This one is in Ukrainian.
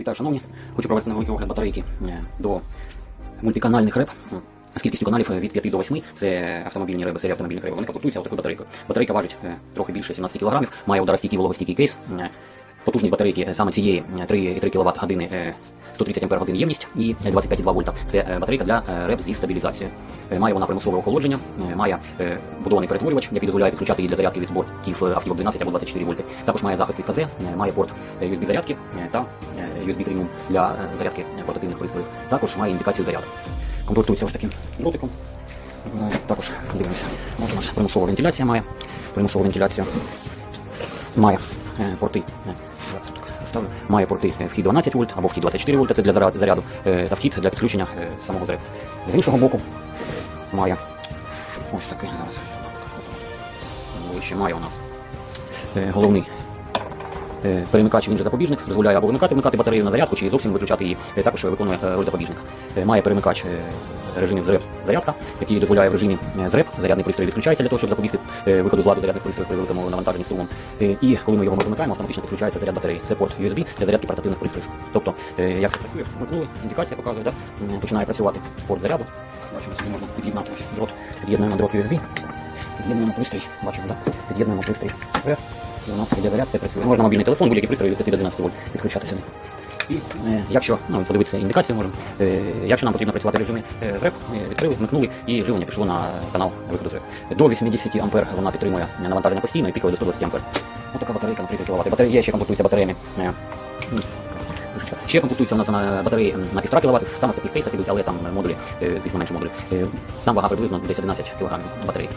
Вітаю, шановні. Хочу провести невеликий огляд батарейки е, до мультиканальних реп. З кількістю каналів е, від 5 до 8 це автомобільні реби, серія автомобільних реб. Вони комплектуються отакою батарейкою. Батарейка важить е, трохи більше 17 кг, має ударостійкий вологостійкий кейс. Потужність батарейки саме цієї е, 3,3 кВт години е, 130 Ампер годин ємність і 25,2 вольта. Це е, батарейка для е, реб зі стабілізацією. Е, Має вона примусове охолодження, має будований перетворювач, який дозволяє підключати її для зарядки від бортів автівок 12 або 24 вольти. Також має захист від КЗ, має порт USB зарядки та USB преміум для зарядки портативних пристроїв. Також має індикацію заряду. Комплектується ось таким дротиком. Також дивимося. От у нас примусова вентиляція має. Примусову вентиляцію має порти. Має порти вхід 12 вольт або вхід 24 вольта, це для заряду, та вхід для підключення самого заряду. З іншого боку має ось такий зараз. Вище має у нас головний перемикач, він же запобіжник, дозволяє або вимикати, вмикати батарею на зарядку, чи зовсім виключати її. Також виконує роль запобіжника. Має перемикач режимів зреб зарядка, який дозволяє в режимі е, зреб зарядний пристрій відключається для того, щоб запобігти е, виходу з ладу зарядних пристроїв при великому навантаженні струмом. Е, І коли ми його вимикаємо, автоматично підключається заряд батареї. Це порт USB для зарядки портативних пристроїв. Тобто, як це працює, вмикнули, індикація показує, да? Починає працювати порт заряду. Бачимо, сюди можна під'єднати дрот, під'єднуємо дрот USB, під'єднуємо пристрій, бачимо, да? під'єднуємо пристрій. І у нас іде зарядка, працює. Можна мобільний телефон, будь-який пристрій від 5 до 12 вольт підключати сюди. І е, якщо ну, подивитися індикацію, можемо, е, якщо нам потрібно працювати в режимі е, ЗРЕП, е, відкрили, вмикнули і живлення пішло на канал виходу ЗРЕП. До 80 ампер вона підтримує навантаження постійно і пікове до 120 ампер. Ось така батарейка на 30 кВт. Батарея ще комплектується батареями. е, Ще комплектується у нас на батареї на 1,5 кВт, саме в таких кейсах ідуть, але там модулі, е, менші модулі. Е, Там вага приблизно десь 11 кг батареї.